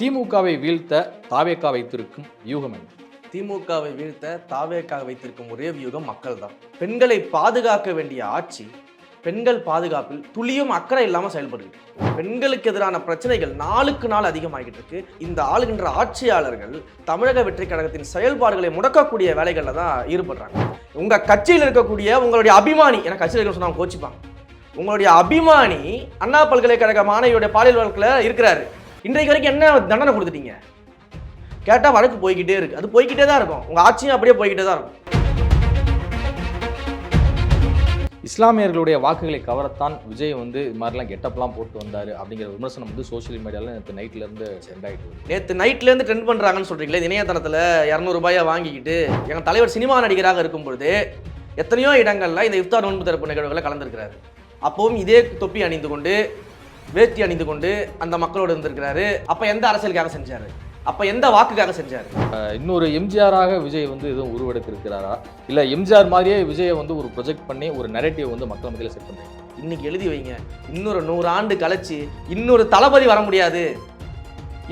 திமுகவை வீழ்த்த தாவேக்கா வைத்திருக்கும் வியூகம் என்ன? திமுகவை வீழ்த்த தாவேக்காக வைத்திருக்கும் ஒரே வியூகம் மக்கள் தான் பெண்களை பாதுகாக்க வேண்டிய ஆட்சி பெண்கள் பாதுகாப்பில் துளியும் அக்கறை இல்லாமல் செயல்படுது. பெண்களுக்கு எதிரான பிரச்சனைகள் நாளுக்கு நாள் அதிகமாகிட்டு இருக்கு. இந்த ஆளுகின்ற ஆட்சியாளர்கள் தமிழக வெற்றி கழகத்தின் செயல்பாடுகளை முடக்கக்கூடிய வேலைகளில் தான் ஈடுபடுறாங்க. உங்க கட்சியில் இருக்கக்கூடிய உங்களுடைய அபிமானி என கட்சியில் இருக்க சொன்னா கோச்சிப்பாங்க. உங்களுடைய அபிமானி அண்ணா பல்கலைக்கழக மாணவியுடைய பாலியல் வழக்கில் இருக்கிறாரு. இன்றைக்கு வரைக்கும் என்ன தண்டனை கொடுத்துட்டீங்க? கேட்டால் வழக்கு போய்கிட்டே இருக்கு. அது போய்கிட்டே தான் இருக்கும். உங்க ஆட்சியும் அப்படியே போய்கிட்டே தான் இருக்கும். இஸ்லாமியர்களுடைய வாக்குகளை கவரத்தான் விஜய் வந்து இது மாதிரிலாம் கெட்டப்லாம் போட்டு வந்தார் அப்படிங்கிற விமர்சனம் வந்து சோஷியல் மீடியாவில் நேற்று நைட்ல இருந்து சென்ட் ஆகிட்டு நேற்று நைட்லேருந்து ட்ரெண்ட் பண்ணுறாங்கன்னு சொல்கிறீங்களே இணையதளத்தில் இரநூறுபாயை வாங்கிக்கிட்டு எங்கள் தலைவர் சினிமா நடிகராக இருக்கும் பொழுது எத்தனையோ இடங்களில் இந்த இஃப்தார் நோன்பு திறப்பு நிகழ்வுகளை கலந்துருக்கிறாரு. அப்பவும் இதே தொப்பி அணிந்து கொண்டு வேட்டி அணிந்து கொண்டு அந்த மக்களோடு இருந்திருக்கிறாரு. அப்போ எந்த அரசியலுக்காக செஞ்சாரு? அப்போ எந்த வாக்குக்காக செஞ்சாரு? இன்னொரு எம்ஜிஆராக விஜய் வந்து எதுவும் உருவெடுத்திருக்கிறாரா? இல்லை எம்ஜிஆர் மாதிரியே விஜயை வந்து ஒரு ப்ரொஜெக்ட் பண்ணி ஒரு நெரேட்டிவ் வந்து மக்கள் மத்தியில் செட் பண்ணுறீங்க இன்னைக்கு எழுதி வைங்க. இன்னொரு நூறு ஆண்டு கழிச்சு இன்னொரு தளபதி வர முடியாது.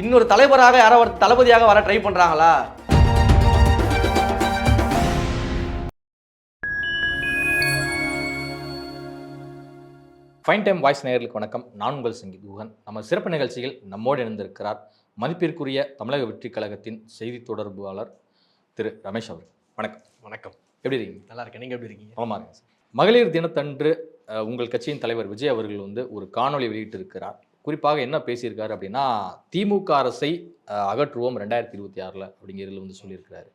இன்னொரு தலைவராக யாரோ ஒரு தளபதியாக வர ட்ரை பண்றாங்களா? ஃபைன் டைம் வாய்ஸ் நேயர்களுக்கு வணக்கம். நான் உங்கள் சங்கீத் குஹன் நம்ம சிறப்பு நிகழ்ச்சியில் நம்மோடு இணைந்திருக்கிறார் மதிப்பிற்குரிய தமிழக வெற்றிக் கழகத்தின் செய்தி தொடர்பாளர் திரு ரமேஷ் அவர் வணக்கம். வணக்கம். எப்படி இருக்கீங்க? நல்லா இருக்கேன். நீங்க எப்படி இருக்கீங்க? நலமா இருக்கேன் சார் மகளிர் தினத்தன்று உங்கள் கட்சியின் தலைவர் விஜய் அவர்கள் வந்து ஒரு காணொளி வெளியிட்டிருக்கிறார். குறிப்பாக என்ன பேசியிருக்காரு அப்படின்னா திமுக அரசை அகற்றுவோம் ரெண்டாயிரத்தி இருபத்தி ஆறில் அப்படிங்கிறதுல வந்து சொல்லியிருக்கிறாரு.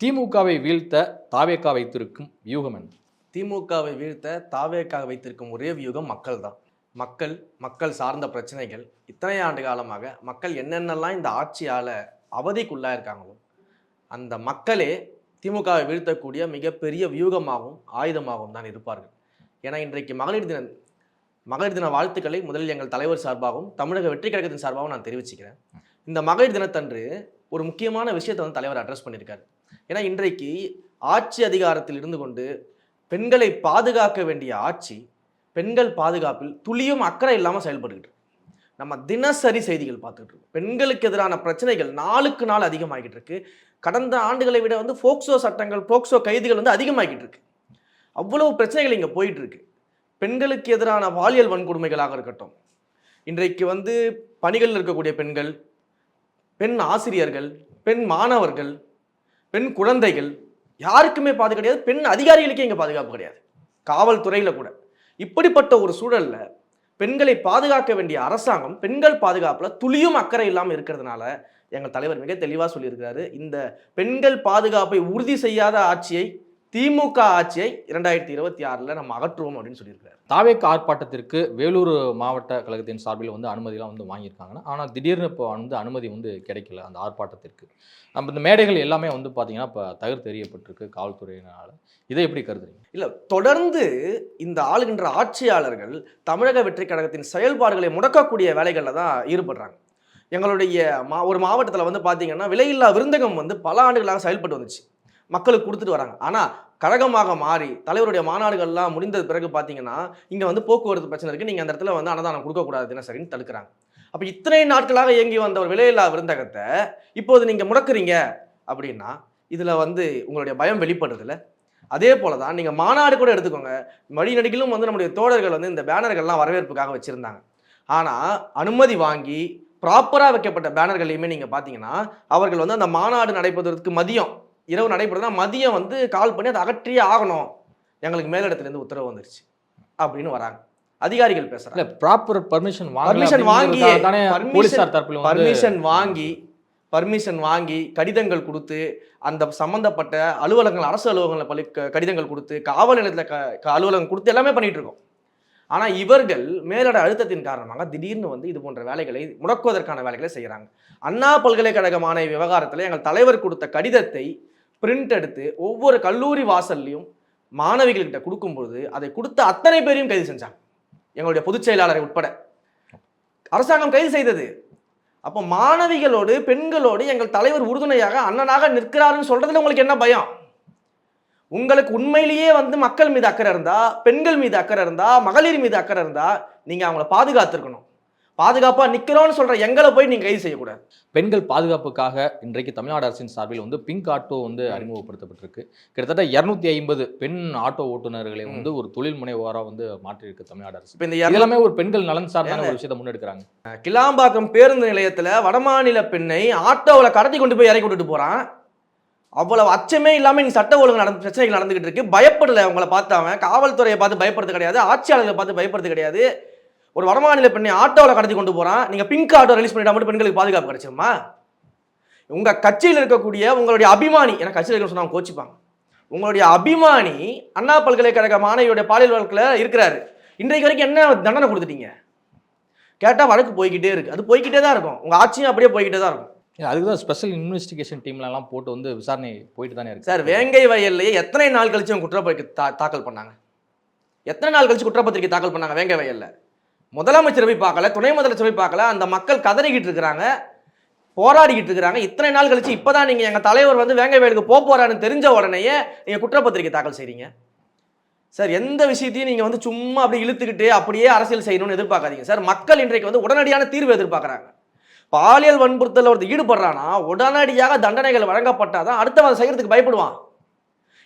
திமுகவை வீழ்த்த தாவேக்கா வைத்திருக்கும் வியூகம் என்ன? திமுகவை வீழ்த்த தாவேக்காக வைத்திருக்கும் ஒரே வியூகம் மக்கள் தான் மக்கள் மக்கள் சார்ந்த பிரச்சனைகள். இத்தனை ஆண்டு காலமாக மக்கள் என்னென்னலாம் இந்த ஆட்சியால் அவதிக்குள்ளாயிருக்காங்களோ அந்த மக்களே திமுகவை வீழ்த்தக்கூடிய மிகப்பெரிய வியூகமாகவும் ஆயுதமாகவும் தான் இருப்பார்கள். ஏன்னா இன்றைக்கு மகளிர் தின மகளிர் தின வாழ்த்துக்களை முதலில் எங்கள் தலைவர் சார்பாகவும் தமிழக வெற்றி கழகத்தின் சார்பாகவும் நான் தெரிவிச்சுக்கிறேன். இந்த மகளிர் தினத்தன்று ஒரு முக்கியமான விஷயத்தை வந்து தலைவர் அட்ரஸ் பண்ணியிருக்காரு. ஏன்னா இன்றைக்கு ஆட்சி அதிகாரத்தில் இருந்து கொண்டு பெண்களை பாதுகாக்க வேண்டிய ஆட்சி பெண்கள் பாதுகாப்பில் துளியும் அக்கறை இல்லாமல் செயல்பட்டுக்கிட்டு நம்ம தினசரி செய்திகள் பார்த்துட்டு இருக்கோம். பெண்களுக்கு எதிரான பிரச்சனைகள் நாளுக்கு நாள் அதிகமாகிட்டு இருக்கு. கடந்த ஆண்டுகளை விட வந்து போக்சோ சட்டங்கள் போக்சோ கைதிகள் வந்து அதிகமாகிட்டு இருக்கு. அவ்வளவு பிரச்சனைகள் இங்கே போயிட்டு இருக்கு. பெண்களுக்கு எதிரான பாலியல் வன்கொடுமைகளாக இருக்கட்டும். இன்றைக்கு வந்து பணிகளில் இருக்கக்கூடிய பெண்கள் பெண் ஆசிரியர்கள் பெண் மாணவர்கள் பெண் குழந்தைகள் யாருக்குமே பாதுகாப்பு கிடையாது. பெண் அதிகாரிகளுக்கே இங்கே பாதுகாப்பு கிடையாது. காவல்துறையில் கூட. இப்படிப்பட்ட ஒரு சூழலில் பெண்களை பாதுகாக்க வேண்டிய அரசாங்கம் பெண்கள் பாதுகாப்பில் துளியும் அக்கறை இல்லாமல் இருக்கிறதுனால எங்கள் தலைவர் மிக தெளிவாக சொல்லியிருக்கிறாரு. இந்த பெண்கள் பாதுகாப்பை உறுதி செய்யாத ஆட்சியை திமுக ஆட்சியை இரண்டாயிரத்தி இருபத்தி ஆறில் நம்ம அகற்றுவோம் அப்படின்னு சொல்லியிருக்கிறாரு. தாவேக்கா ஆர்ப்பாட்டத்திற்கு வேலூர் மாவட்ட கழகத்தின் சார்பில் வந்து அனுமதிலாம் வந்து வாங்கியிருக்காங்கன்னா ஆனால் திடீர்னு இப்போ வந்து அனுமதி வந்து கிடைக்கல அந்த ஆர்ப்பாட்டத்திற்கு. நம்ம இந்த மேடைகள் எல்லாமே வந்து பார்த்தீங்கன்னா இப்போ தகர்த்து எறியப்பட்டிருக்கு காவல்துறையினால இதை எப்படி கருதுறீங்க? இல்ல தொடர்ந்து இந்த ஆளுகின்ற ஆட்சியாளர்கள் தமிழக வெற்றி கழகத்தின் செயல்பாடுகளை முடக்கக்கூடிய வேலைகளில் தான் ஈடுபடுறாங்க. எங்களுடைய மா ஒரு மாவட்டத்தில் வந்து பார்த்தீங்கன்னா விலையில்லா விருந்தகம் வந்து பல ஆண்டுகளாக செயல்பட்டு வந்துச்சு. மக்களுக்கு கொடுத்துட்டு வராங்க. ஆனால் கழகமாக மாறி தலைவருடைய மாநாடுகள்லாம் முடிந்த பிறகு பார்த்தீங்கன்னா இங்கே வந்து போக்குவரத்து பிரச்சனை இருக்குது நீங்கள் அந்த இடத்துல வந்து அன்னதானம் கொடுக்கக்கூடாது தினசரின்னு தடுக்கிறாங்க. அப்போ இத்தனை நாட்களாக இயங்கி வந்த ஒரு விலையில்லா விருந்தகத்தை இப்போது நீங்கள் முடக்குறீங்க அப்படின்னா இதில் வந்து உங்களுடைய பயம் வெளிப்படுறதில்ல. அதே போல தான் நீங்கள் மாநாடு கூட எடுத்துக்கோங்க. வழிநடிகளும் வந்து நம்முடைய தோழர்கள் வந்து இந்த பேனர்கள்லாம் வரவேற்புக்காக வச்சுருந்தாங்க. ஆனால் அனுமதி வாங்கி ப்ராப்பராக வைக்கப்பட்ட பேனர்களையுமே நீங்கள் பார்த்தீங்கன்னா அவர்கள் வந்து அந்த மாநாடு நடைபெறுவதற்கு மதியம் இரவு நடைபெறுதுன்னா மதியம் வந்து கால் பண்ணி அதை அகற்றியே ஆகணும். எங்களுக்கு மேலிடத்துலேருந்து உத்தரவு வந்துருச்சு. அப்படின்னு வராங்க. அதிகாரிகள் பேசுகிறாங்க ப்ராப்பர் பர்மிஷன் தானே permission- போலீசார் தரப்புல பர்மிஷன் வாங்கி பர்மிஷன் வாங்கி கடிதங்கள் கொடுத்து அந்த சம்பந்தப்பட்ட அலுவலகங்கள் அரசு அலுவலகங்களில் பள்ளி கடிதங்கள் கொடுத்து காவல் நிலையத்தில் க க- அலுவலகம் கொடுத்து எல்லாமே பண்ணிட்டு இருக்கோம். ஆனால் இவர்கள் மேலோட அழுத்தத்தின் காரணமாக திடீர்னு வந்து இது போன்ற வேலைகளை முடக்குவதற்கான வேலைகளை செய்கிறாங்க அண்ணா பல்கலைக்கழக மாணவி விவகாரத்தில் எங்கள் தலைவர் கொடுத்த கடிதத்தை பிரிண்ட் எடுத்து ஒவ்வொரு கல்லூரி வாசல்லையும் மாணவிகள்கிட்ட கொடுக்கும்பொழுது அதை கொடுத்த அத்தனை பேரையும் கைது செஞ்சாங்க. எங்களுடைய பொதுச் செயலாளரை உட்பட. அரசாங்கம் கைது செய்தது. அப்போ மாணவிகளோடு பெண்களோடு எங்கள் தலைவர் உறுதுணையாக அண்ணனாக நிற்கிறாருன்னு சொல்றதுல உங்களுக்கு என்ன பயம்? உங்களுக்கு உண்மையிலேயே வந்து மக்கள் மீது அக்கறை இருந்தா பெண்கள் மீது அக்கறை இருந்தா மகளிர் மீது அக்கறை இருந்தா நீங்க அவங்கள பாதுகாத்திருக்கணும். பாதுகாப்பா நிக்கிறோம்னு சொல்ற எங்களை போய் நீங்க கைது செய்யக்கூடாது. பெண்கள் பாதுகாப்புக்காக இன்றைக்கு தமிழ்நாடு அரசின் சார்பில் வந்து பிங்க் ஆட்டோ வந்து அறிமுகப்படுத்தப்பட்டிருக்கு. கிட்டத்தட்ட இருநூத்தி ஐம்பது பெண் ஆட்டோ ஓட்டுநர்களை வந்து ஒரு தொழில் முனைவோரா வந்து மாற்றியிருக்கு தமிழ்நாடு அரசு. இப்ப இந்த எல்லாமே ஒரு பெண்கள் நலன் சார்பான ஒரு விஷயத்தை முன்னெடுக்கிறாங்க. கிளாம்பாக்கம் பேருந்து நிலையத்துல வடமாநில பெண்ணை ஆட்டோவில் கடத்தி கொண்டு போய் இறக்கி விட்டுட்டு போறான். அவ்வளவு அச்சமே இல்லாம நீ சட்ட ஒழுங்கு நடந்து பிரச்சனைகள் நடந்துகிட்டு இருக்கு. பயப்படல உங்களை பார்த்து அவன். காவல்துறையை பார்த்து பயப்படுறது கிடையாது. ஆட்சியாளர்களை பார்த்து பயப்படுறது கிடையாது. ஒரு வடமாநில பெண்ணை ஆட்டோவில் கடத்தி கொண்டு போறான். நீங்க பிங்க் ஆட்டோ ரிலீஸ் பண்ணிட்டா மட்டும் பெண்களுக்கு பாதுகாப்பு கிடைச்சிருமா? உங்க கட்சியில் இருக்கக்கூடிய உங்களுடைய அபிமானி எனக்கு கட்சியில் இருக்க சொன்னா கோச்சிப்பாங்க. உங்களுடைய அபிமானி அண்ணா பல்கலைக்கழக மாணவியுடைய பாலியல் வழக்கில் இருக்கிறாரு. இன்றைக்கு வரைக்கும் என்ன தண்டனை கொடுத்துட்டீங்க? கேட்டால் வழக்கு போய்கிட்டே இருக்கு. அது போய்கிட்டே தான் இருக்கும். உங்க ஆட்சியும் அப்படியே போய்கிட்டே தான் இருக்கும். அதுக்கு தான் ஸ்பெஷல் இன்வெஸ்டிகேஷன் டீம்ல எல்லாம் போட்டு வந்து விசாரணை போயிட்டு தானே இருக்கு. சார் வேங்கை வயல்லையே எத்தனை நாள் கழிச்சு அவங்க குற்றப்பத்திரிக்கை தா தாக்கல் பண்ணாங்க? எத்தனை நாள் கழிச்சு குற்றப்பத்திரிக்கை தாக்கல் பண்ணாங்க வேங்கை வயல்ல? முதலமைச்சர் போய் பார்க்கல துணை முதலமைச்சர் போய் பார்க்கல அந்த மக்கள் கதறிக்கிட்டு இருக்கிறாங்க போராடிக்கிட்டு இருக்கிறாங்க. இத்தனை நாள் கழிச்சு இப்போதான் நீங்கள் எங்கள் தலைவர் வந்து வேங்கை வயலுக்கு போக தெரிஞ்ச உடனேயே நீங்கள் குற்றப்பத்திரிக்கை தாக்கல் செய்கிறீங்க சார் எந்த விஷயத்தையும் நீங்கள் வந்து சும்மா அப்படி இழுத்துக்கிட்டு அப்படியே அரசியல் செய்யணும்னு எதிர்பார்க்காதீங்க. சார் மக்கள் இன்றைக்கு வந்து உடனடியான தீர்வு எதிர்பார்க்குறாங்க. பாலியல் வன்புறுத்தல் ஒருத்தர் ஈடுபடுறானா உடனடியாக தண்டனைகள் வழங்கப்பட்டாதான் அடுத்தவன் செய்கிறதுக்கு பயப்படுவான்.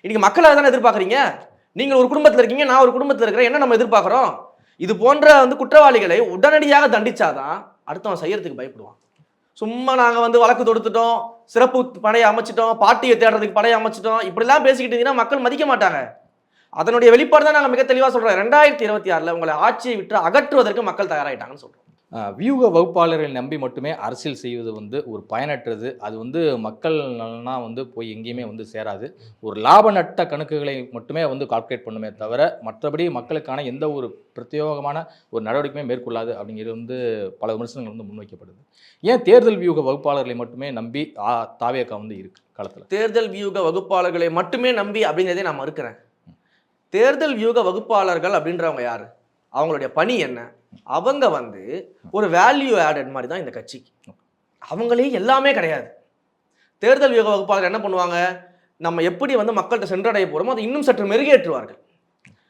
இன்றைக்கி மக்கள் அதை தானே எதிர்பார்க்குறீங்க? நீங்கள் ஒரு குடும்பத்தில் இருக்கீங்க நான் ஒரு குடும்பத்தில் இருக்கிறேன் என்ன நம்ம எதிர்பார்க்குறோம்? இது போன்ற வந்து குற்றவாளிகளை உடனடியாக தண்டிச்சாதான் அடுத்தவன் செய்யறதுக்கு பயப்படுவான். சும்மா நாங்கள் வந்து வழக்கு தொடுத்துட்டோம் சிறப்பு படையை அமைச்சிட்டோம் பாட்டியை தேடுறதுக்கு படையை அமைச்சிட்டோம் இப்படிலாம் பேசிக்கிட்டு இருந்தீங்கன்னா மக்கள் மதிக்க மாட்டாங்க. அதனுடைய வெளிப்பாடு தான் நாங்கள் மிக தெளிவாக சொல்கிறோம் ரெண்டாயிரத்தி இருபத்தி ஆறில் உங்களை ஆட்சியை விட்டு அகற்றுவதற்கு மக்கள் தயாராயிட்டாங்கன்னு சொல்கிறோம் வியூக வகுப்பாளர்களை நம்பி மட்டுமே அரசியல் செய்வது வந்து ஒரு பயனற்றது. அது வந்து மக்கள் நலனா வந்து போய் எங்கேயுமே வந்து சேராது. ஒரு லாப நட்ட கணக்குகளை மட்டுமே வந்து கால்குலேட் பண்ணுமே தவிர மற்றபடி மக்களுக்கான எந்த ஒரு பிரத்யோகமான ஒரு நடவடிக்கையுமே மேற்கொள்ளாது அப்படிங்கிறது வந்து பல விமர்சனங்கள் வந்து முன்வைக்கப்படுது. ஏன் தேர்தல் வியூக வகுப்பாளர்களை மட்டுமே நம்பி ஆ- தாவேக்கா வந்து இருக்கு காலத்தில் தேர்தல் வியூக வகுப்பாளர்களை மட்டுமே நம்பி அப்படிங்கிறதே நான் மறுக்கிறேன். தேர்தல் வியூக வகுப்பாளர்கள் அப்படின்றவங்க யார்? அவங்களுடைய பணி என்ன? அவங்க வந்து ஒரு வேல்யூ ஆடட் மாதிரி தான் இந்த கட்சிக்கு. அவங்களே எல்லாமே கிடையாது. தேர்தல் வியூக வகுப்பாளர் என்ன பண்ணுவாங்க? நம்ம எப்படி வந்து மக்கள்கிட்ட சென்றடைய போகிறோமோ அதை இன்னும் சற்று மெருகேற்றுவார்கள்.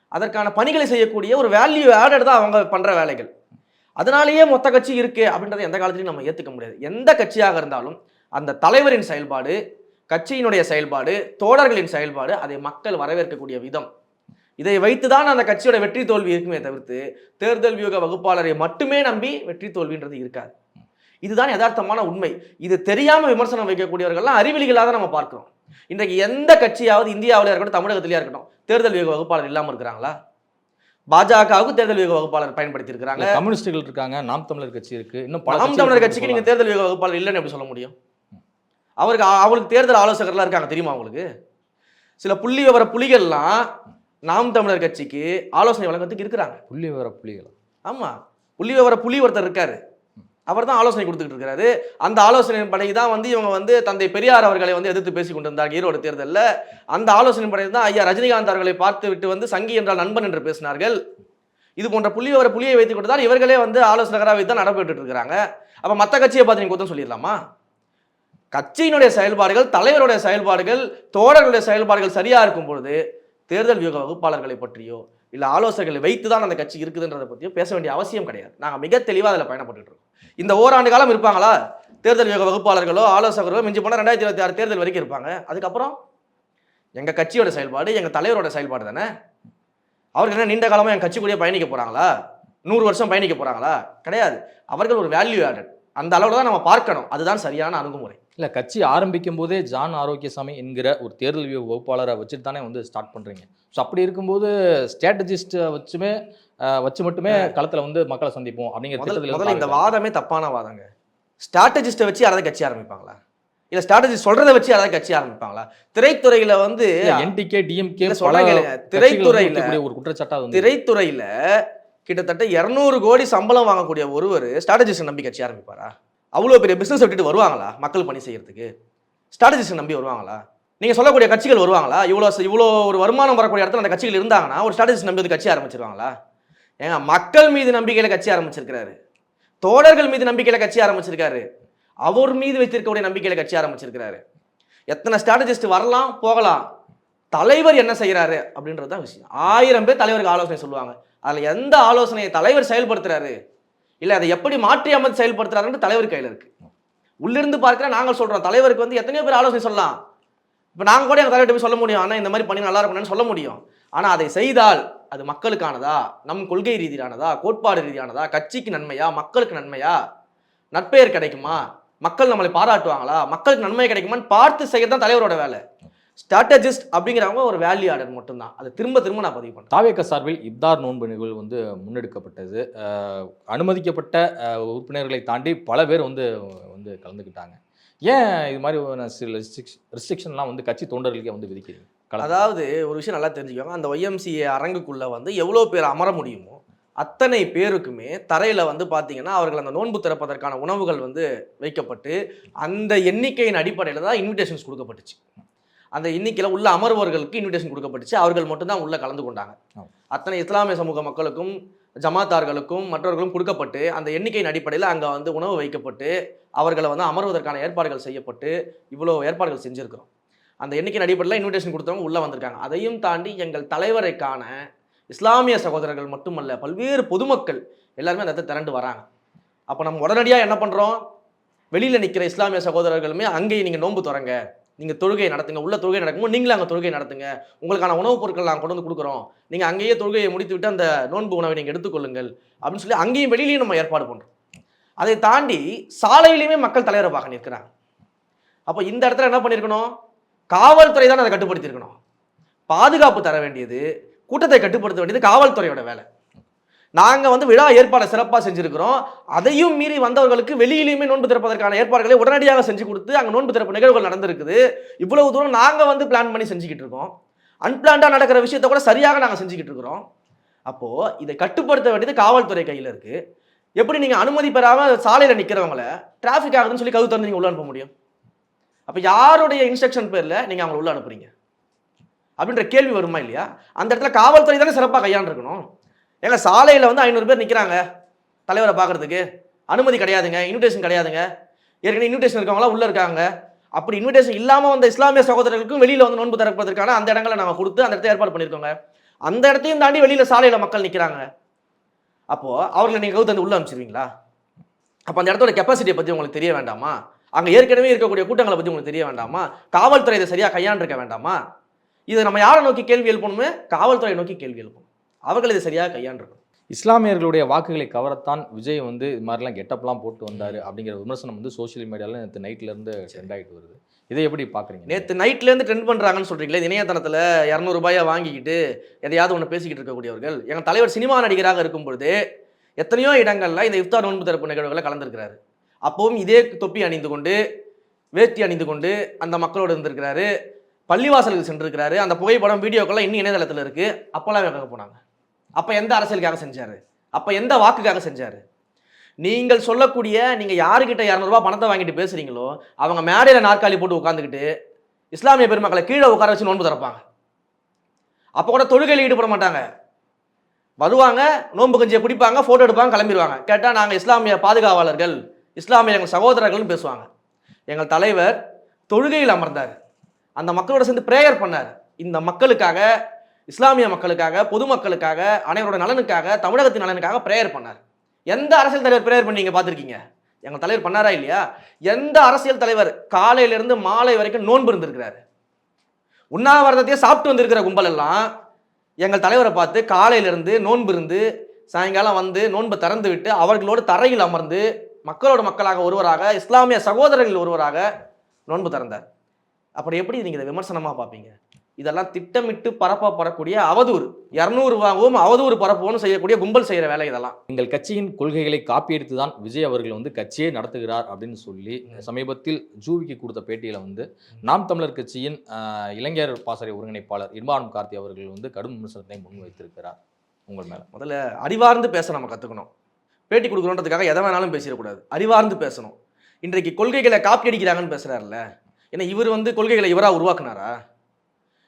அதற்கான பணிகளை செய்யக்கூடிய ஒரு வேல்யூ ஆடட் தான் அவங்க பண்ணுற வேலைகள். அதனாலேயே மொத்த கட்சி இருக்கு அப்படின்றத எந்த காலத்திலையும் நம்ம ஏற்றுக்க முடியாது. எந்த கட்சியாக இருந்தாலும் அந்த தலைவரின் செயல்பாடு கட்சியினுடைய செயல்பாடு தோழர்களின் செயல்பாடு அதை மக்கள் வரவேற்கக்கூடிய விதம். இதை வைத்துதான் அந்த கட்சியோட வெற்றி தோல்வி இருக்குமே தவிர்த்து தேர்தல் வியூக வகுப்பாளரை மட்டுமே நம்பி வெற்றி தோல்வின்றது இருக்காது. இதுதான் யதார்த்தமான உண்மை. இது தெரியாம விமர்சனம் வைக்கக்கூடியவர்கள்லாம் அறிவிலிகளாக தான் நம்ம பார்க்கிறோம். இன்றைக்கு எந்த கட்சியாவது இந்தியாவில இருக்கட்டும் தமிழகத்திலேயே இருக்கட்டும் தேர்தல் வியூக வகுப்பாளர் இல்லாம இருக்கிறாங்களா? பாஜகவுக்கு தேர்தல் வியூக வகுப்பாளர் பயன்படுத்தி இருக்கிறாங்க கம்யூனிஸ்டுகள் இருக்காங்க நாம் தமிழர் கட்சி இருக்கு இன்னும் நாம் தமிழர் கட்சிக்கு நீங்க. தேர்தல் வியூக வகுப்பாளர் இல்லைன்னு எப்படி சொல்ல முடியும்? அவருக்கு அவருக்கு தேர்தல் ஆலோசகர்லாம் இருக்காங்க தெரியுமா உங்களுக்கு? சில புள்ளி விவர புலிகள்லாம் நாம் தமிழர் கட்சிக்கு ஆலோசனை வழங்கத்துக்கு இருக்கிறாங்க. புள்ளி விவர புலிகள். ஆமா. புள்ளி விவர புலி ஒருத்தர் இருக்காரு. அவர் தான் ஆலோசனை கொடுத்துக்கிட்டு இருக்காரு. அந்த ஆலோசனை படை தான் வந்து இவங்க வந்து தந்தை பெரியார் அவர்களை வந்து எதிர்த்து பேசி கொண்டிருந்தார் ஈரோடு தேர்தலில். அந்த ஆலோசனை படை தான் ஐயா ரஜினிகாந்த் அவர்களை பார்த்து விட்டு வந்து சங்கி என்றால் நண்பன் என்று பேசினார்கள். இது போன்ற புள்ளி விவர புலியை வைத்துக் கொண்டு தான் இவர்களே வந்து ஆலோசகராக வைத்து தான் நடைபெற்று இருக்கிறாங்க. அப்ப மற்ற கட்சியை பார்த்து நீங்க குத்தம் சொல்லிடலாமா? கட்சியினுடைய செயல்பாடுகள் தலைவருடைய செயல்பாடுகள் தோழர்களுடைய செயல்பாடுகள் சரியா இருக்கும் பொழுது தேர்தல் வியூக வகுப்பாளர்களை பற்றியோ இல்லை ஆலோசகர்களை வைத்து தான் அந்த கட்சி இருக்குதுன்றதை பற்றியோ பேச வேண்டிய அவசியம் கிடையாது. நாங்கள் மிக தெளிவாக அதில் பயணப்பட்டு இருக்கோம் இந்த ஓராண்டு காலம் இருப்பாங்களா? தேர்தல் வியூக வகுப்பாளர்களோ ஆலோசகர்களோ மிஞ்சி போனால் ரெண்டாயிரத்தி இருபத்தி ஆறு தேர்தல் வரைக்கும் இருப்பாங்க. அதுக்கப்புறம்? எங்கள் கட்சியோட செயல்பாடு எங்கள் தலைவரோட செயல்பாடு தானே? அவர்கள் என்ன நீண்ட காலமாக என் கட்சி கூடயே பயணிக்க போகிறாங்களா நூறு வருஷம் பயணிக்க போகிறாங்களா கிடையாது. அவர்கள் ஒரு வேல்யூ ஆடட் அந்த அளவில் தான் நம்ம பார்க்கணும். அதுதான் சரியான அணுகுமுறை. இல்ல கட்சி ஆரம்பிக்கும் போதே ஜான் ஆரோக்கியசாமி என்கிற ஒரு தேர்தல் வகுப்பாளரை வச்சுட்டு தானே வந்து ஸ்டார்ட் பண்றீங்க. ஸோ அப்படி இருக்கும்போது ஸ்ட்ராட்டஜிஸ்ட் வச்சுமே வச்சு மட்டுமே களத்துல வந்து மக்களை சந்திப்போம் அப்படிங்கிற இந்த வாதமே தப்பான வாதங்க. ஸ்ட்ராட்டஜிஸ்ட்டை வச்சு யாராவது கட்சி ஆரம்பிப்பாங்களா? இல்ல ஸ்ட்ராட்டஜிஸ்ட் சொல்றதை வச்சு யாராவது கட்சி ஆரம்பிப்பாங்களா? திரைத்துறையில வந்து என்டிகே டிஎம்கே கேளுங்க. திரைத்துறையில ஒரு குற்றச்சாட்டா வந்து திரைத்துறையில கிட்டத்தட்ட இருநூறு கோடி சம்பளம் வாங்கக்கூடிய ஒருவர் ஸ்ட்ராட்டஜிஸ்ட் நம்பி கட்சி ஆரம்பிப்பாரா? அவ்வளோ பெரிய பிஸ்னஸ் விட்டுட்டு வருவாங்களா? மக்கள் பணி செய்கிறதுக்கு ஸ்ட்ராட்டஜிஸ்ட் நம்பி வருவாங்களா? நீங்கள் சொல்லக்கூடிய கட்சிகள் வருவாங்களா? இவ்வளோ இவ்வளோ ஒரு வருமானம் வரக்கூடிய இடத்துல அந்த கட்சிகள் இருந்தாங்கன்னா ஒரு ஸ்ட்ராட்டஜிஸ்ட் நம்பி வந்து கட்சி ஆரம்பிச்சிருவாங்களா? ஏங்க மக்கள் மீது நம்பிக்கையில் கட்சி ஆரம்பிச்சிருக்கிறாரு. தோழர்கள் மீது நம்பிக்கையில் கட்சி ஆரம்பிச்சிருக்காரு. அவர் மீது வைத்திருக்கக்கூடிய நம்பிக்கையில் கட்சி ஆரம்பிச்சிருக்கிறாரு. எத்தனை ஸ்ட்ராட்டஜிஸ்ட் வரலாம் போகலாம். தலைவர் என்ன செய்கிறாரு அப்படின்றது தான் விஷயம். ஆயிரம் பேர் தலைவருக்கு ஆலோசனை சொல்லுவாங்க. அதில் எந்த ஆலோசனையை தலைவர் செயல்படுத்துறாரு? இல்லை அதை எப்படி மாற்றி அமைத்து செயல்படுத்துறாருன்னு தலைவர் கையில் இருக்கு. உள்ளிருந்து பார்க்கிற நாங்கள் சொல்கிறோம் தலைவருக்கு வந்து எத்தனையோ பேர் ஆலோசனை சொல்லலாம். இப்போ நாங்கள் கூட எங்கள் தலைவர்கிட்ட போய் சொல்ல முடியும். ஆனால் இந்த மாதிரி பண்ணி நல்லா இருக்கணும்னு சொல்ல முடியும். ஆனால் அதை செய்தால் அது மக்களுக்கானதா? நம் கொள்கை ரீதியானதா? கோட்பாடு ரீதியானதா? கட்சிக்கு நன்மையா? மக்களுக்கு நன்மையா? நட்பெயர் கிடைக்குமா? மக்கள் நம்மளை பாராட்டுவாங்களா? மக்களுக்கு நன்மை கிடைக்குமான்னு பார்த்து செய்யறது தான் தலைவரோட வேலை. ஸ்ட்ராட்டஜிஸ்ட் அப்படிங்கிறவங்க ஒரு வேல்யூ ஆர்டர் மட்டும்தான். அதை திரும்ப திரும்ப நான் பதிவு பண்ணுறேன் தாவேக்க சார்பில் இப்தார் நோன்பு நிகழ்வு வந்து முன்னெடுக்கப்பட்டது. அனுமதிக்கப்பட்ட உறுப்பினர்களை தாண்டி பல பேர் வந்து வந்து கலந்துக்கிட்டாங்க. ஏன் இது மாதிரி சில ரெஸ்ட்ரிக்ஷன்லாம் வந்து கட்சி தொண்டர்களுக்கே வந்து விதிக்கிறீங்க? அதாவது ஒரு விஷயம் நல்லா தெரிஞ்சுக்கோங்க. அந்த ஒய்எம்சிஏ அரங்குக்குள்ள வந்து எவ்வளோ பேர் அமர முடியுமோ அத்தனை பேருக்குமே தரையில் வந்து பார்த்தீங்கன்னா அவர்கள் அந்த நோன்பு திறப்பதற்கான உணவுகள் வந்து வைக்கப்பட்டு அந்த எண்ணிக்கையின் அடிப்படையில் தான் இன்விடேஷன்ஸ் கொடுக்கப்பட்டுச்சு. அந்த எண்ணிக்கையில் உள்ள அமர்வர்களுக்கு இன்விடேஷன் கொடுக்கப்பட்டுச்சு. அவர்கள் மட்டும்தான் உள்ளே கலந்து கொண்டாங்க. அத்தனை இஸ்லாமிய சமூக மக்களுக்கும் ஜமாத்தார்களுக்கும் மற்றவர்களும் கொடுக்கப்பட்டு அந்த எண்ணிக்கையின் அடிப்படையில் அங்கே வந்து உணவு வைக்கப்பட்டு அவர்களை வந்து அமர்வதற்கான ஏற்பாடுகள் செய்யப்பட்டு இவ்வளோ ஏற்பாடுகள் செஞ்சுருக்கிறோம். அந்த எண்ணிக்கையின் அடிப்படையில் இன்விடேஷன் கொடுத்தவங்க உள்ளே வந்திருக்காங்க. அதையும் தாண்டி எங்கள் தலைவரை காண இஸ்லாமிய சகோதரர்கள் மட்டுமல்ல பல்வேறு பொதுமக்கள் எல்லாருமே அந்த இடத்துல திரண்டு வராங்க. அப்போ நம்ம உடனடியாக என்ன பண்ணுறோம் வெளியில் நிற்கிற இஸ்லாமிய சகோதரர்களுமே அங்கேயே நீங்கள் நோன்பு தொடங்க நீங்கள் தொழுகை நடத்துங்க. உள்ள தொழுகை நடக்கும்போது நீங்களும் அங்கே தொழுகை நடத்துங்க. உங்களுக்கான உணவுப் பொருட்கள் நாங்கள் கொண்டு வந்து கொடுக்குறோம். நீங்கள் அங்கேயே தொழுகையை முடித்து விட்டு அந்த நோன்பு உணவை நீங்கள் எடுத்துக்கொள்ளுங்கள் அப்படின்னு சொல்லி அங்கேயும் வெளியிலையும் நம்ம ஏற்பாடு பண்ணுறோம் அதை தாண்டி சாலையிலையுமே மக்கள் தலைவரை பார்க்க நிற்கிறாங்க. அப்போ இந்த இடத்துல என்ன பண்ணியிருக்கணும் காவல்துறை தான் அதை கட்டுப்படுத்தியிருக்கணும். பாதுகாப்பு தர வேண்டியது கூட்டத்தை கட்டுப்படுத்த வேண்டியது காவல்துறையோட வேலை. நாங்கள் வந்து விழா ஏற்பாடை சிறப்பாக செஞ்சுருக்கிறோம். அதையும் மீறி வந்தவர்களுக்கு வெளியிலையுமே நோன்பு திறப்பதற்கான ஏற்பாடுகளை உடனடியாக செஞ்சு கொடுத்து அங்கே நோன்பு திறப்பு நிகழ்வுகள் நடந்திருக்குது. இவ்வளவு தூரம் நாங்கள் வந்து பிளான் பண்ணி செஞ்சுக்கிட்டு இருக்கோம். அன்பிளான்டாக நடக்கிற விஷயத்த கூட சரியாக நாங்கள் செஞ்சுக்கிட்டு இருக்கிறோம். அப்போது இதை கட்டுப்படுத்த வேண்டியது காவல்துறை கையில் இருக்குது எப்படி நீங்கள் அனுமதி பெறாமல் சாலையில் நிற்கிறவங்கள டிராஃபிக் ஆகுதுன்னு சொல்லி கவு திறந்து நீங்கள் உள்ள அனுப்ப முடியும்? அப்போ யாருடைய இன்ஸ்ட்ரக்ஷன் பேரில் நீங்கள் அவங்களை உள்ள அனுப்புறீங்க? அப்படின்ற கேள்வி வருமா இல்லையா? அந்த இடத்துல காவல்துறை தானே சிறப்பாக கையாண்டுருக்கணும். ஏங்க சாலையில் வந்து ஐநூறு பேர் நிற்கிறாங்க தலைவரை பார்க்கறதுக்கு. அனுமதி கிடையாதுங்க இன்விடேஷன் கிடையாதுங்க. ஏற்கனவே இன்விடேஷன் இருக்கவங்களாம் உள்ளே இருக்காங்க. அப்படி இன்விடேஷன் இல்லாமல் வந்த இஸ்லாமிய சகோதரர்களுக்கும் வெளியில் வந்து நோன்பு திறப்பதற்கான அந்த இடங்களை நாங்கள் கொடுத்து அந்த இடத்த ஏற்பாடு பண்ணியிருக்கோங்க. அந்த இடத்தையும் தாண்டி வெளியில் சாலையில் மக்கள் நிற்கிறாங்க அப்போது அவர்களை நீங்கள் கவுத்து வந்து உள்ளே அனுப்பிச்சிருவீங்களா? அப்போ அந்த இடத்தோட கெப்பாசிட்டியை பற்றி உங்களுக்கு தெரிய வேண்டாமா? அங்கே ஏற்கனவே இருக்கக்கூடிய கூட்டங்களை பற்றி உங்களுக்கு தெரிய வேண்டாமா? காவல்துறை இதை சரியாக கையாண்டிருக்க வேண்டாமா? இதை நம்ம யாரை நோக்கி கேள்வி எழுப்பணுமே? காவல்துறையை நோக்கி கேள்வி எழுப்பணும். அவர்கள் இதை சரியாக கையாண்டிருக்கணும். இஸ்லாமியர்களுடைய வாக்குகளை கவரத்தான் விஜய் வந்து இது மாதிரிலாம் கெட்டப்லாம் போட்டு வந்தாரு அப்படிங்கிற விமர்சனம் வந்து சோஷியல் மீடியாவில் நேற்று நைட்ல இருந்து ட்ரெண்ட் ஆகிட்டு வருது. இதை எப்படி பார்க்குறீங்க நேற்று நைட்லேருந்து ட்ரெண்ட் பண்ணுறாங்கன்னு சொல்கிறீங்களே இணையதளத்தில் இரநூறுபாயை வாங்கிக்கிட்டு எதையாவது ஒன்று பேசிக்கிட்டு இருக்கக்கூடியவர்கள் எங்கள் தலைவர் சினிமா நடிகராக இருக்கும் பொழுது எத்தனையோ இடங்களில் இந்த இஃப்தார் நோன்பு திறப்பு நிகழ்வுகளை கலந்துருக்கிறாரு. அப்பவும் இதே தொப்பி அணிந்து கொண்டு வேட்டி அணிந்து கொண்டு அந்த மக்களோடு இருந்திருக்கிறாரு. பள்ளிவாசலுக்கு சென்றிருக்கிறாரு. அந்த புகைப்படம் வீடியோக்கெல்லாம் இன்னும் இணையதளத்தில் இருக்குது அப்போல்லாம் எங்கே போனாங்க? அப்போ எந்த அரசியலுக்காக செஞ்சார்? அப்போ எந்த வாக்குக்காக செஞ்சார்? நீங்கள் சொல்லக்கூடிய நீங்கள் யாருக்கிட்ட இரநூறுபா பணத்தை வாங்கிட்டு பேசுகிறீங்களோ அவங்க மேடையில் நாற்காலி போட்டு உட்காந்துக்கிட்டு இஸ்லாமிய பெருமக்களை கீழே உட்கார வச்சு நோன்பு திறப்பாங்க. அப்போ கூட தொழுகையில் ஈடுபட மாட்டாங்க. வருவாங்க நோன்பு கஞ்சியை குடிப்பாங்க ஃபோட்டோ எடுப்பாங்க கிளம்பிடுவாங்க கேட்டால் நாங்கள் இஸ்லாமிய பாதுகாவலர்கள் இஸ்லாமிய எங்கள் சகோதரர்கள்னு பேசுவாங்க. எங்கள் தலைவர் தொழுகையில் அமர்ந்தார். அந்த மக்களோட சேர்ந்து ப்ரேயர் பண்ணார். இந்த மக்களுக்காக இஸ்லாமிய மக்களுக்காக பொதுமக்களுக்காக அனைவரோட நலனுக்காக தமிழகத்தின் நலனுக்காக ப்ரேயர் பண்ணார். எந்த அரசியல் தலைவர் ப்ரேயர் பண்ணி நீங்கள் பார்த்துருக்கீங்க? எங்கள் தலைவர் பண்ணாரா இல்லையா? எந்த அரசியல் தலைவர் காலையிலிருந்து மாலை வரைக்கும் நோன்பு இருந்திருக்கிறாரு? உண்ணாவிரதத்தையே சாப்பிட்டு வந்திருக்கிற கும்பல் எல்லாம் எங்கள் தலைவரை பார்த்து காலையிலிருந்து நோன்பு இருந்து சாயங்காலம் வந்து நோன்பு திறந்து விட்டு அவர்களோடு தரையில் அமர்ந்து மக்களோட மக்களாக ஒருவராக இஸ்லாமிய சகோதரர்கள் ஒருவராக நோன்பு திறந்தார். அப்படி எப்படி நீங்கள் இதை விமர்சனமாக பார்ப்பீங்க? இதெல்லாம் திட்டமிட்டு பரப்பப்படக்கூடிய அவதூறு. இரநூறு வாங்கவும் அவதூறு பரப்புவோம்னு செய்யக்கூடிய கும்பல் செய்கிற வேலை இதெல்லாம். எங்கள் கட்சியின் கொள்கைகளை காப்பியெடுத்து தான் விஜய் அவர்கள் வந்து கட்சியே நடத்துகிறார் அப்படின்னு சொல்லி சமீபத்தில் ஜூவிக்கு கொடுத்த பேட்டியில் வந்து நாம் தமிழர் கட்சியின் இளைஞர் பாசறை ஒருங்கிணைப்பாளர் இர்பான் கார்த்தி அவர்கள் வந்து கடும் விமர்சனத்தை முன்வைத்திருக்கிறார் உங்கள் மேல. முதல்ல அறிவார்ந்து பேச நம்ம கற்றுக்கணும் பேட்டி கொடுக்குறோன்றதுக்காக எதை வேணாலும் பேசிடக்கூடாது. அறிவார்ந்து பேசணும். இன்றைக்கு கொள்கைகளை காப்பி அடிக்கிறாங்கன்னு பேசுகிறாருல்ல ஏன்னா இவர் வந்து கொள்கைகளை இவராக உருவாக்குனாரா?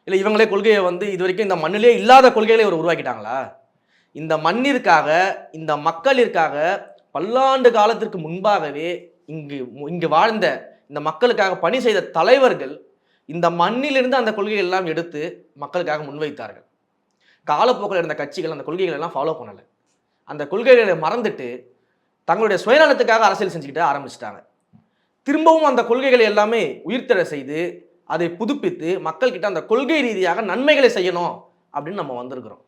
இல்லை இவங்களே கொள்கையை வந்து இது வரைக்கும் இந்த மண்ணிலே இல்லாத கொள்கைகளை இவர் உருவாக்கிட்டாங்களா? இந்த மண்ணிற்காக இந்த மக்களிற்காக பல்லாண்டு காலத்திற்கு முன்பாகவே இங்கு இங்கு வாழ்ந்த இந்த மக்களுக்காக பணி செய்த தலைவர்கள் இந்த மண்ணிலிருந்து அந்த கொள்கைகள் எல்லாம் எடுத்து மக்களுக்காக முன்வைத்தார்கள். காலப்போக்கில் இருந்த கட்சிகள் அந்த கொள்கைகள் எல்லாம் ஃபாலோ பண்ணலை. அந்த கொள்கைகளை மறந்துட்டு தங்களுடைய சுயநலத்துக்காக அரசியல் செஞ்சுக்கிட்டு ஆரம்பிச்சிட்டாங்க. திரும்பவும் அந்த கொள்கைகளை எல்லாமே உயிர்த்தெழ செய்து அதை புதுப்பித்து மக்கள்கிட்ட அந்த கொள்கை ரீதியாக நன்மைகளை செய்யணும் அப்படின்னு நம்ம வந்திருக்கிறோம்.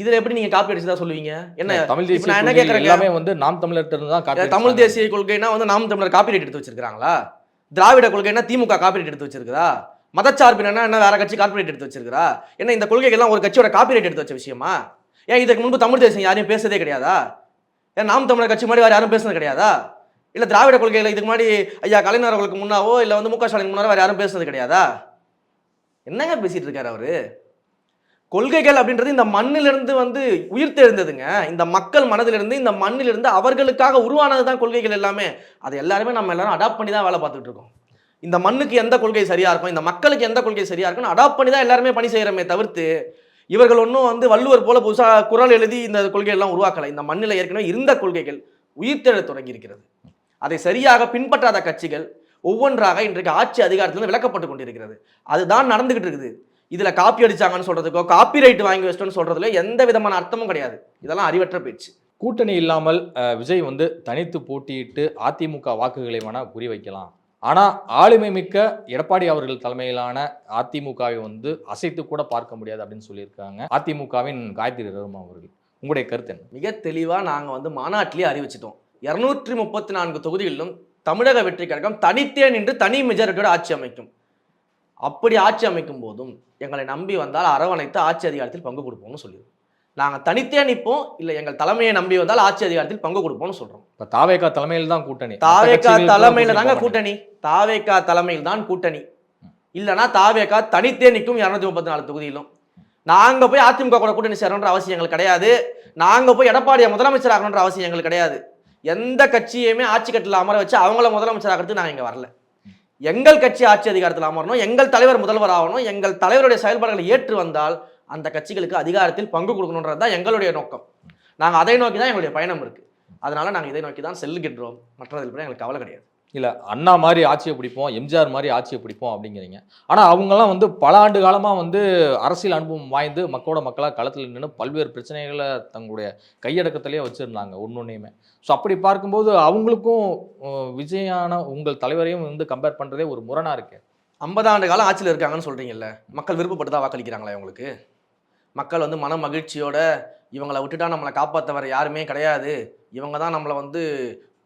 இதுல எப்படி நீங்க காப்பி அடிச்சுதான் சொல்லுவீங்க? என்ன தமிழ் தேசிய நான் என்ன கேக்குறேங்க? எல்லாமே வந்து நாம் இருந்து தான் காப்பி தமிழ். தேசிய கொள்கைனா வந்து நாம் தமிழர் காப்பிரைட் எடுத்து வச்சிருக்காங்களா திராவிட கொள்கைனா திமுக காப்பிரைட் எடுத்து வச்சிருக்குதா? மதச்சார்பினா என்ன வேற கட்சி கார்பரேட் எடுத்து வச்சிருக்கா என்ன இந்த கொள்கைகள்லாம் ஒரு கட்சியோட காப்பிரைட் எடுத்து வச்ச விஷயமா? ஏன் இதுக்கு முன்பு தமிழ் தேசம் யாரையும் பேசுறதே கிடையாதா? ஏன் நாம் தமிழர் கட்சி மாதிரி வேற யாரும் பேசுனது கிடையாதா? இல்லை திராவிட கொள்கையில் இதுக்கு முன்னாடி ஐயா கலைஞர் அவர்களுக்கு முன்னாவோ இல்லை வந்து முக ஸ்டாலின் முன்னாரோ யாரும் பேசுனது கிடையாதா? என்னங்க பேசிட்டு இருக்காரு அவரு? கொள்கைகள் அப்படின்றது இந்த மண்ணிலிருந்து வந்து உயிர்த்தெழுந்ததுங்க இந்த மக்கள் மனதிலிருந்து இந்த மண்ணிலிருந்து அவர்களுக்காக உருவானது தான் கொள்கைகள் எல்லாமே. அதை எல்லாருமே நம்ம எல்லாரும் அடாப்ட் பண்ணி தான் வேலை பார்த்துட்டு இருக்கோம். இந்த மண்ணுக்கு எந்த கொள்கை சரியா இருக்கும்? இந்த மக்களுக்கு எந்த கொள்கை சரியா இருக்கும்னு அடாப்ட் பண்ணி தான் எல்லாருமே பணி செய்யறமே தவிர்த்து இவர்கள் ஒன்றும் வந்து வள்ளுவர் போல புதுசாக குரல் எழுதி இந்த கொள்கை எல்லாம் உருவாக்கலை. இந்த மண்ணில் ஏற்கனவே இருந்த கொள்கைகள் உயிர்த்தெழ தொடங்கி இருக்கிறது. அதை சரியாக பின்பற்றாத கட்சிகள் ஒவ்வொன்றாக இன்றைக்கு ஆட்சி அதிகாரத்திலிருந்து விலக்கப்பட்டு கொண்டிருக்கிறது. அதுதான் நடந்துகிட்டு இருக்குது. இதுல காப்பி அடிச்சாங்கன்னு சொல்றதுக்கோ காப்பி ரைட் வாங்கி வச்சிட்டோன்னு சொல்றதுல எந்த விதமான அர்த்தமும் கிடையாது. இதெல்லாம் அறிவற்ற பேச்சு. கூட்டணி இல்லாமல் விஜய் வந்து தனித்து போட்டியிட்டு அதிமுக வாக்குகளை வேணா குறி வைக்கலாம். ஆனா ஆளுமை மிக்க எடப்பாடி அவர்கள் தலைமையிலான அதிமுகவை வந்து அசைத்து கூட பார்க்க முடியாது அப்படின்னு சொல்லியிருக்காங்க அதிமுகவின் காயத்ரி ரகுமா அவர்கள். உங்களுடைய கருத்து என்ன? மிக தெளிவா நாங்க வந்து மாநாட்டிலே அறிவிச்சிட்டோம். இருநூற்றி முப்பத்தி நான்கு தொகுதிகளிலும் தமிழக வெற்றி கழகம் தனித்தே நின்று தனி மெஜாரிட்டியோட ஆட்சி அமைக்கும். அப்படி ஆட்சி அமைக்கும் போதும் எங்களை நம்பி வந்தால் அரவணைத்து ஆட்சி அதிகாரத்தில் பங்கு கொடுப்போம்னு சொல்லிடுவோம் நாங்க தனித்தே நிற்போம் இல்ல எங்கள் தலைமையை நம்பி வந்தால் ஆட்சி அதிகாரத்தில் பங்கு கொடுப்போம்னு சொல்றோம். இப்ப தாவேகா தலைமையில் தான் கூட்டணி. தாவேக்கா தலைமையில தாங்க. கூட்டணி. தாவேக்கா தலைமையில் தான் கூட்டணி. இல்லனா தாவேக்கா தனித்தே நிற்கும் இருநூத்தி முப்பத்தி நாலு தொகுதியிலும். நாங்க போய் அதிமுக கூட கூட்டணி சேரணுன்ற அவசியம் எங்களுக்கு கிடையாது. நாங்க போய் எடப்பாடியை முதலமைச்சர் ஆகணுன்ற அவசியம் எங்களுக்கு கிடையாது. எந்த கட்சியுமே ஆட்சி கட்டில் அமர வச்சு அவங்கள முதலமைச்சராகிறது நாங்கள் இங்கே வரல. எங்கள் கட்சி ஆட்சி அதிகாரத்தில் அமரணும் எங்கள் தலைவர் முதல்வர் ஆகணும் எங்கள் தலைவருடைய செயல்பாடுகளை ஏற்று வந்தால் அந்த கட்சிகளுக்கு அதிகாரத்தில் பங்கு கொடுக்கணுன்றது தான் எங்களுடைய நோக்கம். நாங்கள் அதை நோக்கி தான் எங்களுடைய பயணம் இருக்குது அதனால் நாங்கள் இதை நோக்கி தான் செல்கின்றோம். மற்றதில் கூட எங்களுக்கு கவலை கிடையாது. இல்லை அண்ணா மாதிரி ஆட்சியை பிடிப்போம் எம்ஜிஆர் மாதிரி ஆட்சியை பிடிப்போம் அப்படிங்கிறீங்க. ஆனால் அவங்கெல்லாம் வந்து பல ஆண்டு காலமாக வந்து அரசியல் அனுபவம் வாய்ந்து மக்களோட மக்களாக களத்தில் நின்று பல்வேறு பிரச்சனைகளை தங்களுடைய கையடக்கத்திலேயே வச்சுருந்தாங்க ஒன்னொன்னையுமே. ஸோ அப்படி பார்க்கும்போது அவங்களுக்கும் விஜயான உங்கள் தலைவரையும் வந்து கம்பேர் பண்ணுறதே ஒரு முரணாக இருக்கு. ஐம்பது ஆண்டு காலம் ஆட்சியில் இருக்காங்கன்னு சொல்றீங்கல்ல மக்கள் விருப்பப்பட்டு தான் வாக்களிக்கிறாங்களே அவங்களுக்கு மக்கள் வந்து மன மகிழ்ச்சியோட இவங்களை விட்டுட்டா நம்மளை காப்பாற்ற வர யாருமே கிடையாது இவங்க தான் நம்மளை வந்து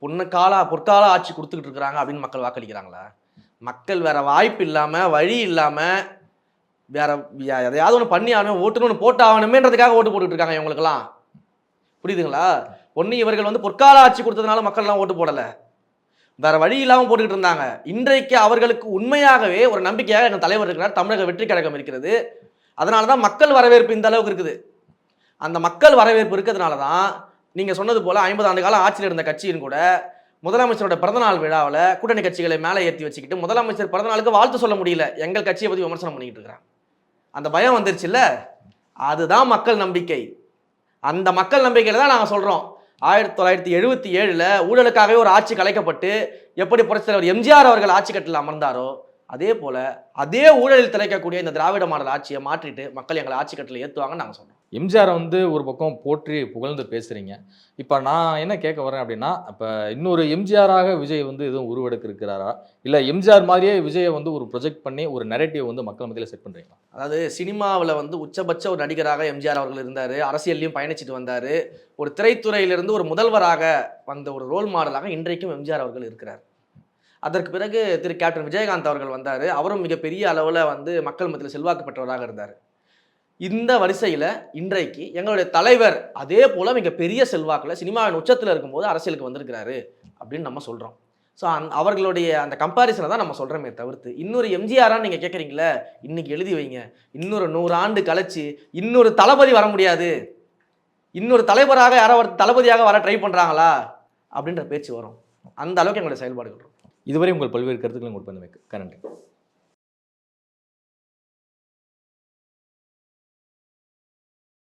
பொண்ணுக்கால பொற்கால ஆட்சி கொடுத்துக்கிட்டு இருக்கிறாங்க அப்படின்னு மக்கள் வாக்களிக்கிறாங்களா? மக்கள் வேற வாய்ப்பு இல்லாமல் வழி இல்லாமல் வேற எதையாவது ஒன்று பண்ணி ஆகணும் ஓட்டுன்னு போட்டு ஆகணுமேன்றதுக்காக ஓட்டு போட்டுக்கிட்டு இருக்காங்க இவங்களுக்கெல்லாம். புரியுதுங்களா? ஒன்று இவர்கள் வந்து பொற்கால ஆட்சி கொடுத்ததுனால மக்கள்லாம் ஓட்டு போடலை. வேற வழி இல்லாமல் போட்டுக்கிட்டு இருந்தாங்க. இன்றைக்கு அவர்களுக்கு உண்மையாகவே ஒரு நம்பிக்கையாக எங்கள் தலைவர் இருக்கிறார். தமிழக வெற்றி கழகம் இருக்கிறது. அதனால தான் மக்கள் வரவேற்பு இந்த அளவுக்கு இருக்குது. அந்த மக்கள் வரவேற்பு இருக்கிறதுனால தான் நீங்கள் சொன்னது போல் ஐம்பது ஆண்டு காலம் ஆட்சியில் இருந்த கட்சியின் கூட முதலமைச்சரோட பிறந்தநாள் விழாவில் கூட்டணி கட்சிகளை மேலே ஏற்றி வச்சுக்கிட்டு முதலமைச்சர் பிறந்தநாளுக்கு வாழ்த்து சொல்ல முடியல. எங்கள் கட்சியை பற்றி விமர்சனம் பண்ணிக்கிட்டு இருக்கிறான் அந்த பயம் வந்துருச்சுல்ல? அதுதான் மக்கள் நம்பிக்கை. அந்த மக்கள் நம்பிக்கையில் தான் நாங்கள் சொல்கிறோம் ஆயிரத்தி தொள்ளாயிரத்தி எழுபத்தி ஏழில் ஊழலுக்காகவே ஒரு ஆட்சி கலைக்கப்பட்டு எப்படி புரட்சித் தலைவர் எம்ஜிஆர் அவர்கள் ஆட்சி கட்டில் அமர்ந்தாரோ அதே போல் அதே ஊழலில் திளைக்கக்கூடிய இந்த திராவிட மாடல் ஆட்சியை மாற்றிட்டு மக்கள் எங்களை ஆட்சி கட்டில் ஏற்றுவாங்கன்னு நாங்கள் சொல்றோம். எம்ஜிஆரை வந்து ஒரு பக்கம் போற்றி புகழ்ந்து பேசுகிறீங்க இப்போ நான் என்ன கேட்க வரேன் அப்படின்னா இப்போ இன்னொரு எம்ஜிஆராக விஜய் வந்து எதுவும் உருவெடுக்க இருக்கிறாரா இல்லை எம்ஜிஆர் மாதிரியே விஜயை வந்து ஒரு ப்ரொஜெக்ட் பண்ணி ஒரு நெரேட்டிவ் வந்து மக்கள் மத்தியில் செட் பண்றீங்களா? அதாவது சினிமாவில் வந்து உச்சபட்ச ஒரு நடிகராக எம்ஜிஆர் அவர்கள் இருந்தார். அரசியல்லையும் பயணிச்சுட்டு வந்தார். ஒரு திரைத்துறையிலிருந்து ஒரு முதல்வராக வந்த ஒரு ரோல் மாடலாக இன்றைக்கும் எம்ஜிஆர் அவர்கள் இருக்கிறார். அதற்கு பிறகு திரு கேப்டன் விஜயகாந்த் அவர்கள் வந்தார். அவரும் மிகப்பெரிய அளவில் வந்து மக்கள் மத்தியில் செல்வாக்கு பெற்றவராக இருந்தார். இந்த வரிசையில் இன்றைக்கு எங்களுடைய தலைவர் அதே போல் பெரிய செல்வாக்கில் சினிமாவின் உச்சத்தில் இருக்கும்போது அரசியலுக்கு வந்திருக்கிறாரு அப்படின்னு நம்ம சொல்கிறோம் ஸோ அந் அவர்களுடைய அந்த கம்பாரிசனை தான் நம்ம சொல்கிறோமே தவிர்த்து இன்னொரு எம்ஜிஆரான்னு நீங்கள் கேட்குறீங்களே இன்னைக்கு எழுதி வைங்க. இன்னொரு நூறு ஆண்டு கழிச்சு இன்னொரு தளபதி வர முடியாது. இன்னொரு தலைவராக யாரோ ஒரு தளபதியாக வர ட்ரை பண்ணுறாங்களா அப்படின்ற பேச்சு வரும். அந்த அளவுக்கு எங்களுடைய செயல்பாடுகள் இருக்கும். இதுவரை உங்கள் பல்வேறு கருத்துக்களை உங்களுக்கு பண்ண வைக்க